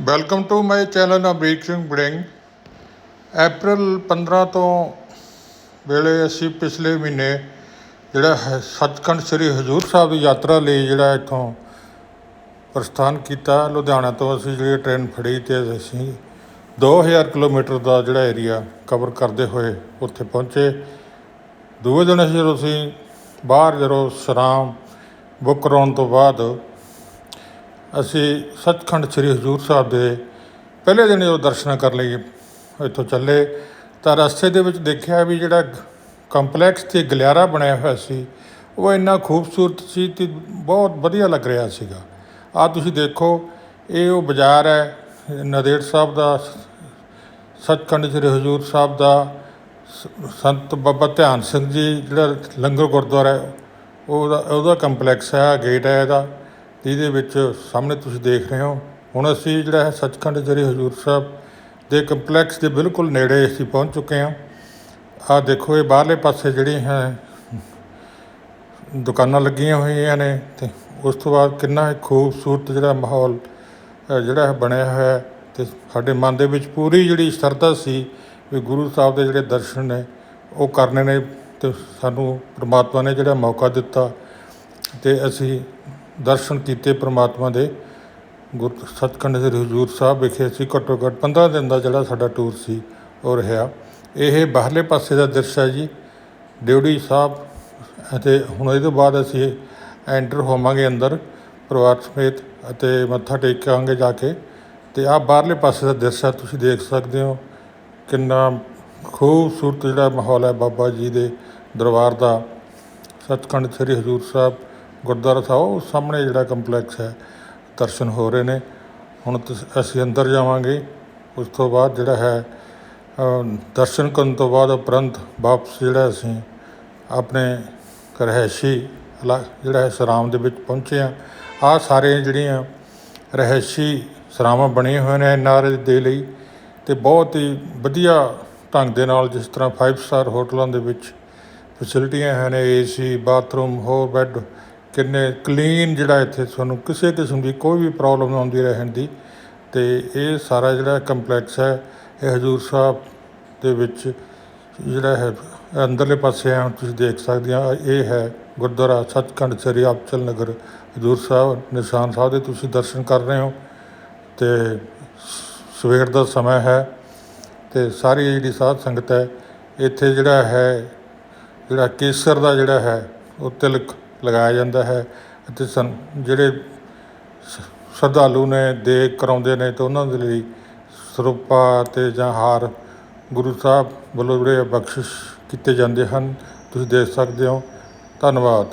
Welcome to my channel Amrik Singh Baring April 15 ਤੋਂ ਵੇਲੇ ਅਸੀਂ ਪਿਛਲੇ ਮਹੀਨੇ ਜਿਹੜਾ ਹੈ ਸੱਚਖੰਡ ਸ੍ਰੀ ਹਜੂਰ ਸਾਹਿਬ ਦੀ ਯਾਤਰਾ ਲਈ ਜਿਹੜਾ ਇੱਥੋਂ ਪ੍ਰਸਥਾਨ ਕੀਤਾ, ਲੁਧਿਆਣਾ ਤੋਂ ਅਸੀਂ ਜਿਹੜੀ ਟ੍ਰੇਨ ਫੜੀ ਤੇ ਅਸੀਂ 2000 ਕਿਲੋਮੀਟਰ ਦਾ ਜਿਹੜਾ ਏਰੀਆ ਕਵਰ ਕਰਦੇ ਹੋਏ ਉੱਥੇ ਪਹੁੰਚੇ। ਦੂਏ ਦਿਨ ਅਸੀਂ ਜਦੋਂ ਅਸੀਂ ਬਾਹਰ ਜਦੋਂ ਸਰਾਮ ਬੁੱਕ ਕਰਾਉਣ ਤੋਂ ਬਾਅਦ ਅਸੀਂ ਸੱਚਖੰਡ ਸ੍ਰੀ ਹਜੂਰ ਸਾਹਿਬ ਦੇ ਪਹਿਲੇ ਦਿਨ ਜਦੋਂ ਦਰਸ਼ਨ ਕਰਨ ਲਈ ਇੱਥੋਂ ਚੱਲੇ। ਤਾਂ ਰਸਤੇ ਦੇ ਵਿੱਚ ਦੇਖਿਆ ਵੀ ਜਿਹੜਾ ਕੰਪਲੈਕਸ ਤੇ ਗਲਿਆਰਾ ਬਣਿਆ ਹੋਇਆ ਸੀ, ਉਹ ਇੰਨਾ ਖੂਬਸੂਰਤ ਸੀ ਤੇ ਬਹੁਤ ਵਧੀਆ ਲੱਗ ਰਿਹਾ ਸੀਗਾ। ਆ ਤੁਸੀਂ ਦੇਖੋ, ਇਹ ਉਹ ਬਾਜ਼ਾਰ ਹੈ, ਨਦੇੜ ਸਾਹਿਬ ਦਾ, ਸੱਚਖੰਡ ਸ੍ਰੀ ਹਜੂਰ ਸਾਹਿਬ ਦਾ ਸ- ਸੰਤ ਬਾਬਾ ਧਿਆਨ ਸਿੰਘ ਜੀ, ਜਿਹੜਾ ਲੰਗਰ ਗੁਰਦੁਆਰਾ ਹੈ, ਉਹਦਾ ਉਹਦਾ ਕੰਪਲੈਕਸ ਹੈ ਗੇਟ ਹੈ ਇਹਦਾ। ਜਿਹਦੇ ਵਿੱਚ ਸਾਹਮਣੇ ਤੁਸੀਂ ਦੇਖ ਰਹੇ ਹੋ। ਹੁਣ ਅਸੀਂ ਜਿਹੜਾ ਹੈ ਸੱਚਖੰਡ ਜ਼ਰੀ ਹਜੂਰ ਸਾਹਿਬ ਦੇ ਕੰਪਲੈਕਸ ਦੇ ਬਿਲਕੁਲ ਨੇੜੇ ਅਸੀਂ ਪਹੁੰਚ ਚੁੱਕੇ ਹਾਂ। ਆਹ ਦੇਖੋ, ਇਹ ਬਾਹਰਲੇ ਪਾਸੇ ਜਿਹੜੀਆਂ ਹੈ, ਦੁਕਾਨਾਂ ਲੱਗੀਆਂ ਹੋਈਆਂ ਨੇ ਤੇ ਉਸ ਤੋਂ ਬਾਅਦ ਕਿੰਨਾ ਖੂਬਸੂਰਤ ਜਿਹੜਾ ਮਾਹੌਲ ਜਿਹੜਾ ਹੈ ਬਣਿਆ ਹੋਇਆ ਹੈ ਤੇ ਸਾਡੇ ਮਨ ਦੇ ਵਿੱਚ ਪੂਰੀ ਜਿਹੜੀ ਸ਼ਰਧਾ ਸੀ ਵੀ ਗੁਰੂ ਸਾਹਿਬ ਦੇ ਜਿਹੜੇ ਦਰਸ਼ਨ ਨੇ, ਉਹ ਕਰਨੇ ਨੇ ਤੇ ਸਾਨੂੰ ਪ੍ਰਮਾਤਮਾ ਨੇ ਜਿਹੜਾ ਮੌਕਾ ਦਿੱਤਾ ਤੇ ਅਸੀਂ ਦਰਸ਼ਨ ਕੀਤੇ ਪ੍ਰਮਾਤਮਾ ਦੇ। ਗੁਰ ਸੱਚਖੰਡ ਸ੍ਰੀ ਹਜੂਰ ਸਾਹਿਬ ਵਿਖੇ ਅਸੀਂ ਘੱਟੋ ਘੱਟ 15 ਦਿਨ ਦਾ ਜਿਹੜਾ ਸਾਡਾ ਟੂਰ ਸੀ, ਉਹ ਰਿਹਾ। ਇਹ ਬਾਹਰਲੇ ਪਾਸੇ ਦਾ ਦ੍ਰਿਸ਼ ਹੈ ਜੀ ਡਿਊੜੀ ਸਾਹਿਬ ਅਤੇ ਹੁਣ ਇਹਦੇ ਬਾਅਦ ਅਸੀਂ ਐਂਟਰ ਹੋਵਾਂਗੇ ਅੰਦਰ ਪਰਿਵਾਰ ਸਮੇਤ ਅਤੇ ਮੱਥਾ ਟੇਕਾਂਗੇ ਜਾ ਕੇ। ਤੇ ਆਹ ਬਾਹਰਲੇ ਪਾਸੇ ਦਾ ਦ੍ਰਿਸ਼ ਹੈ, ਤੁਸੀਂ ਦੇਖ ਸਕਦੇ ਹੋ ਕਿੰਨਾ ਖੂਬਸੂਰਤ ਜਿਹੜਾ ਮਾਹੌਲ ਹੈ ਬਾਬਾ ਜੀ ਦੇ ਦਰਬਾਰ ਦਾ। ਸੱਚਖੰਡ ਸ੍ਰੀ ਹਜੂਰ ਸਾਹਿਬ ਗੁਰਦੁਆਰਾ ਸਾਹਿਬ, ਉਹ ਸਾਹਮਣੇ ਜਿਹੜਾ ਕੰਪਲੈਕਸ ਹੈ, ਦਰਸ਼ਨ ਹੋ ਰਹੇ ਨੇ। ਹੁਣ ਤੁਸ- ਅਸੀਂ ਅੰਦਰ ਜਾਵਾਂਗੇ। ਉਸ ਤੋਂ ਬਾਅਦ ਜਿਹੜਾ ਹੈ ਦਰਸ਼ਨ ਕਰਨ ਤੋਂ ਬਾਅਦ ਉਪਰੰਤ ਵਾਪਸ ਜਿਹੜਾ ਅਸੀਂ ਆਪਣੇ ਰਹਿਸ਼ੀ ਇਲਾ- ਜਿਹੜਾ ਹੈ, ਸਰਾਮ ਦੇ ਵਿੱਚ ਪਹੁੰਚੇ ਆ ਆ ਸਾਰੇ ਜਿਹੜੀਆਂ ਰਹਿਸ਼ੀ ਸਰਾਵਾਂ ਬਣੀਆਂ ਹੋਏ ਨੇ ਐਨਆਰਏ ਦੇ ਲਈ ਤੇ ਬਹੁਤ ਹੀ ਵਧੀਆ ਢੰਗ ਦੇ ਨਾਲ ਜਿਸ ਤਰ੍ਹਾਂ 5 ਸਟਾਰ ਹੋਟਲਾਂ ਦੇ ਵਿੱਚ ਫੈਸਿਲਿਟੀਆਂ ਹਨ ਏਸੀ, ਬਾਥਰੂਮ, ਹੋਰ ਬੈੱਡ ਕਿੰਨੇ ਕਲੀਨ ਜਿਹੜਾ ਇੱਥੇ ਤੁਹਾਨੂੰ ਕਿਸੇ ਕਿਸਮ ਦੀ ਕੋਈ ਵੀ ਪ੍ਰੋਬਲਮ ਆਉਂਦੀ ਰਹਿਣ ਦੀ ਅਤੇ ਇਹ ਸਾਰਾ ਜਿਹੜਾ ਕੰਪਲੈਕਸ ਹੈ, ਇਹ ਹਜੂਰ ਸਾਹਿਬ ਦੇ ਵਿੱਚ ਜਿਹੜਾ ਹੈ, ਅੰਦਰਲੇ ਪਾਸੇ ਆ ਤੁਸੀਂ ਦੇਖ ਸਕਦੇ ਆ, ਇਹ ਹੈ ਗੁਰਦੁਆਰਾ ਸੱਚਖੰਡ ਸ੍ਰੀ ਅਬਚਲ ਨਗਰ, ਹਜੂਰ ਸਾਹਿਬ, ਨਿਸ਼ਾਨ ਸਾਹਿਬ ਦੇ ਤੁਸੀਂ ਦਰਸ਼ਨ ਕਰ ਰਹੇ ਹੋ ਤੇ ਸਵੇਰ ਦਾ ਸਮਾਂ ਹੈ ਤੇ ਸਾਰੀ ਜਿਹੜੀ ਸਾਧ ਸੰਗਤ ਹੈ, ਇੱਥੇ ਜਿਹੜਾ ਹੈ, ਜਿਹੜਾ ਕੇਸਰ ਦਾ ਜਿਹੜਾ ਹੈ, ਉਹ ਤਿਲਕ ਲਗਾਇਆ ਜਾਂਦਾ ਹੈ ਅਤੇ ਸੰ, ਜਿਹੜੇ ਸ- ਸ਼ਰਧਾਲੂ ਨੇ ਦੇ ਕਰਾਉਂਦੇ ਨੇ ਤੇ ਉਹਨਾਂ ਦੇ ਲਈ ਸਰੂਪਾ ਅਤੇ ਜਾਂ ਹਾਰ ਗੁਰੂ ਸਾਹਿਬ ਵੱਲੋਂ ਜਿਹੜੇ ਬਖਸ਼ਿਸ਼ ਕੀਤੇ ਜਾਂਦੇ ਹਨ, ਤੁਸੀਂ ਦੇਖ ਸਕਦੇ ਹੋ। ਧੰਨਵਾਦ।